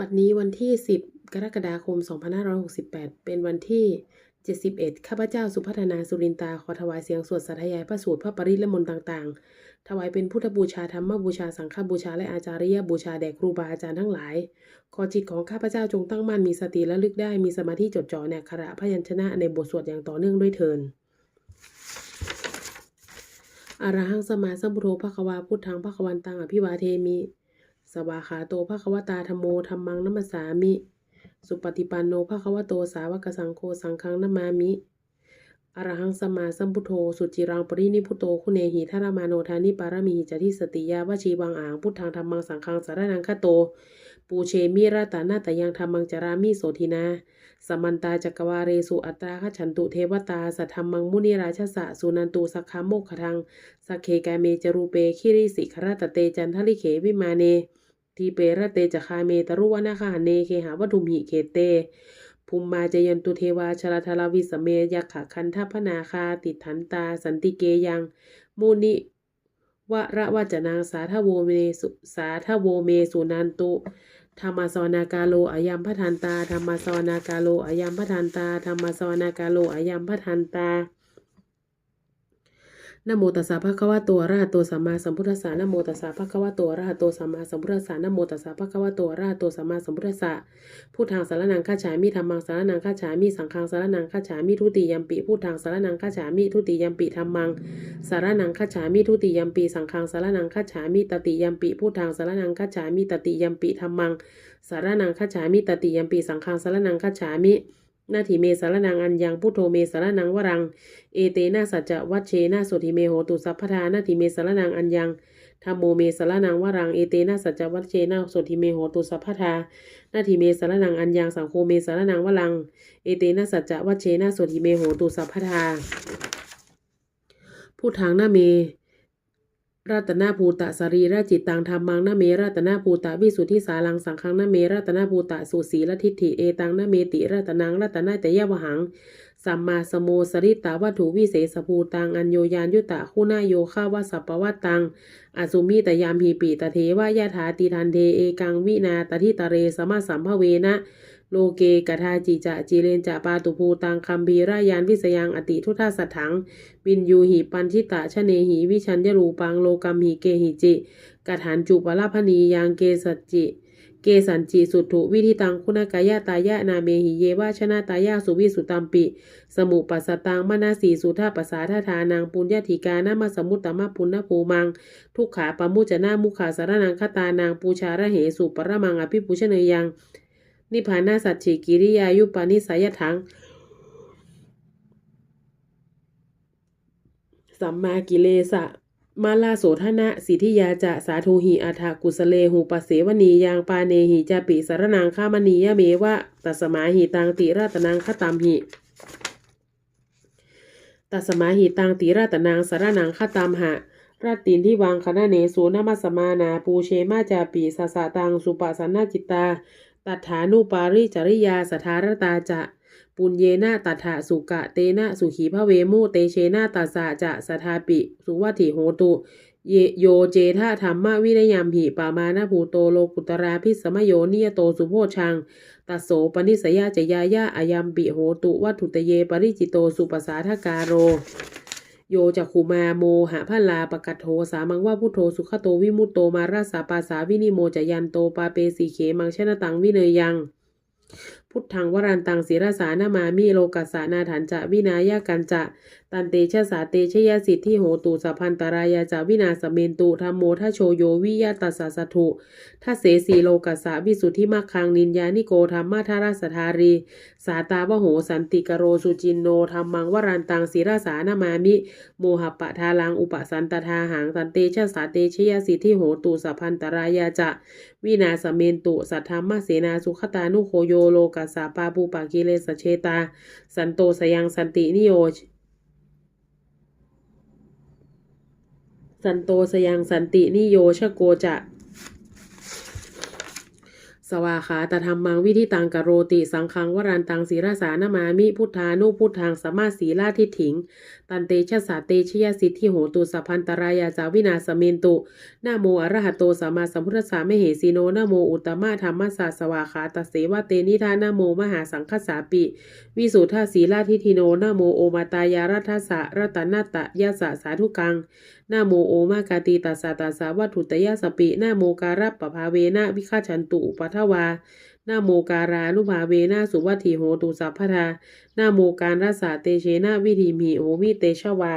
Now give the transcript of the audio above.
บัดนี้วันที่ 10 กรกฎาคม 2568 เป็นวันที่ 71 ข้าพเจ้าสุพัฒนาสุรินตา ขอถวายเสียงสวดสาธยายพระสูตรพระปริละมนต์ต่างๆ ถวายเป็นพุทธบูชาธรรมบูชาสังฆบูชาและอาจาริยบูชาแด่ครูบาอาจารย์ทั้งหลาย ขอจิตของข้าพเจ้าจงตั้งมั่นมีสติและลึกได้มีสมาธิจดจ่อในอักขระพยัญชนะในบทสวดอย่างต่อเนื่องด้วยเทินอะรหังสมาสัมพุทโธภควาพุทธังภควันตังอภิวาเทมิ วาขาโตภควตาธรรมโมธรรมังนัมมสสามิ สุปฏิปันโนภควโตสาวกสังโฆสังฆังนมามิอระหังสมาสัมพุทโธ สุจิรังปรินิพุโต คุเนหิทารมาโนทานิปารมีหิจติสติยาวชีวังอ่าง พุทธังธรรมังสังฆังสารนังคโต ปูเชมิราตานาตยังธรรมังจารามิโสทินา สมันตาจักรวาเรสุอัตตราคฉันตุเทวตา สัทธรรมังมุนิราชสะสุนันตุสักขโมกขังสักเคกาเมจรูเป คิริสิครตเตจันทลิเขวิมาเน ทีเประเตจคาเมตรุวนาคาเนเคหาวัตุมหิเขเตภูมิมาเจยันตุเทวาชลทลาวิสเมยักขะคันทพนาคาติทันตา สันติเกยังมุนิวะระวจนางสาทโวเมสุสาทโวเมสุนันตุธรรมสนากาโลอายัมพทันตาธรรมสนากาโลอายัมพทันตาธรรมสนากาโลอายัมพทันตา นโมตัสสะภะคะวะโตอะระหะโตสัมมาสัมพุทธัสสะนโมตัสสะภะคะวะโตอะระหะโตสัมมาสัมพุทธัสสะนโมตัสสะภะคะวะโตอะระหะโตสัมมาสัมพุทธัสสะพุทธังสารนังคัจฉามิธัมมังสารนังคัจฉามิสังฆังสารนังคัจฉามิทุติยัมปิพุทธังสารนังคัจฉามิทุติยัมปิธัมมังสารนังคัจฉามิทุติยัมปีสังฆังสารนังคัจฉามิตติยัมปีพุทธังสารนังคัจฉามิตติยัมปีธรรมังสารนังคัจฉามิตติยัมปีสังฆังสารนังคัจฉามิ นาทีเมสารนังอัญญังพุทโธเมสารนังวรัง เอเตนะสัจจวัชเชนะโสติเมโหตุสัพพทานาทีเมสารนังอัญญังธรรมโมเมสารนังวรังเอเตนะสัจจวัชเชนะโสติเมโหตุสัพพทานาทีเมสารนังอัญญังสังโฆเมสารนังวรังเอเตนะสัจจวัชเชนะโสติเมโหตุสัพพทาพูดทางหน้าเม รัตนาภูตะสรีระจิตตังธรรมังนาเมรัตนาภูตะวิสุทธิสาลังสังฆังนาเมรัตนาภูตะสุสีละทิฏฐิเอตังนาเมติรัตนังรัตนาแต่ยวหังสัมมาสโมสริตาวัตถุวิเศษภูตังอัญโยยานยุตะคุณาโยคาวาสัปปวัตตังอสุมิตยามหีปีตเทวายาถาติทันเทเอกังวินาตทิตะเรสมะสัมภเวนะ โลเกกทาจิจะจิเลนจะปาตุภูตังคัมภีรายานวิสยังอติทุทธาสัทถังวินยูหิปันชิตะชะเนหิวิชัญญรูปังโลกัมหิเกหิจิกฐานจุปลาพนียังเกสัจจิเกสันจิสุถุวิธิตังคุณกายะตายะนาเมหิเยวาชนะตายะสุวิสุตัมปิ สมุปัสสตังมนาสีสุทาปสาทธานังปุญญาธิกานามาสมุตตมะปุณณภูมัง ทุกขาปมุจนามุขาสารนังคตานังปูชาระเหสุปรมังอภิปุชเนยัง นิพพานาสัจฉิกิริยายุปานิสายถัง สัมมากิเลสะ มาลาโสธนะ สิทธิยาจะสาธุหิอัฏฐกุสเลหูปเสวนียางปาเนหิจาปิสารนังข้ามณียะเมวะตัสมาหิตังติราตนังคตามหิตัสมาหิตังติราตนังสารนังคตามหะราตตินที่วางคณะเนสูนามัสมานา ปูเชมาจาปีสสะตัง สุปสันนาจิตตา ตัฐานุปาริจริยาสถารตาจะปุญเยนะตัฏฐะสุกะเตนะสุขีพระเวโมเตเชนะตัสสะจะสทาปิ สุวัติโหตุ เยโยเจทะธรรมวินยามหิปามานะภูโตโลกุตราพิสมโยนิยโตสุโพชังตัสโสปนิสยาจยายาอายัมปิโหตุวัตถุตเยปริจิโตสุปสาทการโร โยจักขุมาโมหะพัลลาปกัตโทสามังว่าพุทโธสุขโตวิมุตโตมาราสาปาสาวินิโมจยันโตปาเปสีเขมังชนะตังวิเนยยังพุทธังวรันตังศีรสานามามิโลกัสานาถันจะวินายากันจะตันเตชะสาเตชยสิทธิโหตุสัพพันตรายาจาวินาสเมนตุธรรมโมทโชโยวิยาตัสสะสถุทัเสสีโลกัสสะวิสุทธิมักคังนินยานิโกธรรมะทาราสธารี สาตาวโหสันติกโรสุจินโนธรรมังวรันตังศิรสานามามิ โมหปะทาลังอุปสันตทาหังสันเตชะสาเตชยสิทธิโหตุสัพพันตรายาจะวินาสเมนตุสัทธรรมเสนาสุขตานุโคโยโลกัสสาปาปูปากิเลสเชตา สันโตสยังสันตินิโย สันโตสยังสันตินิโยชโกจะ สวาขาตธรรมังวิธิตังกโรติสังฆังวรันตังศีรสานามามิพุทธานุพุทธังสมมาสีลาทิฏฐิง ตันเตชะสาเตชยสิทธิโหตุสัพพันตรายาจาวินาสเมนตุนะโมอระหะโตสัมมาสัมพุทธสสะมเหสีโนนะโมอุตตมะธรรมสสสวาขาตเสวะเตนิทานะโมมหาสังคสาปิ วิสุทธาสีลาทิทิโนนะโมโอมาตายารัทสะรัตนาตะยะสะสาธุกังนะโมโอมากาตีตัสสะตัสสะวัตถุตยะสปินะโมการัปปภาเวนะวิฆาชันตุอุปัทวานาโมการานุภาเวนาสุวัตถิโหตุสัพพทานาโมการรัสาเตเชนาวิธีมีโอมิเตชวา